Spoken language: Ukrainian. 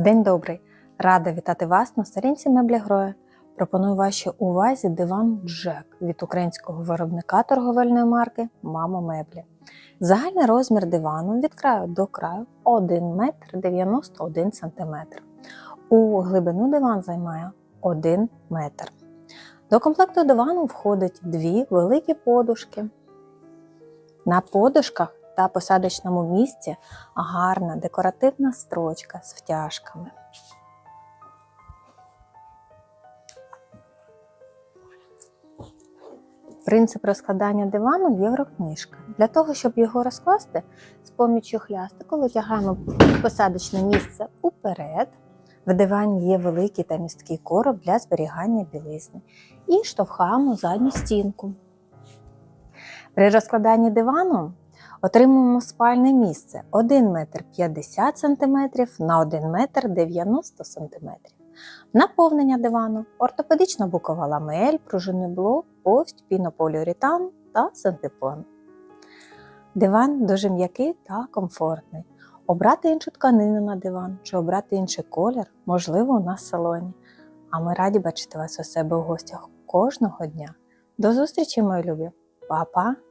День добрий! Рада вітати вас на сторінці меблі Гроя. Пропоную вашій увазі диван Джек від українського виробника торговельної марки Мамо Меблі. Загальний розмір дивану від краю до краю 1 метр 91 см. У глибину диван займає 1 метр. До комплекту дивану входить дві великі подушки. На подушках та посадочному місці гарна декоративна строчка з втяжками. Принцип розкладання дивану єврокнижка. Для того, щоб його розкласти, з поміччю хлястику витягаємо посадочне місце уперед. В дивані є великий та місткий короб для зберігання білизни і штовхаємо задню стінку. При розкладанні дивану отримуємо спальне місце 1 метр 50 см на 1 метр 90 см. Наповнення дивану, ортопедична бокова ламель, пружинний блок, повсть, пінополіуретан та синтепон. Диван дуже м'який та комфортний. Обрати іншу тканину на диван чи обрати інший колір можливо у нас в салоні. А ми раді бачити вас у себе у гостях кожного дня. До зустрічі, мої любі! Па-па!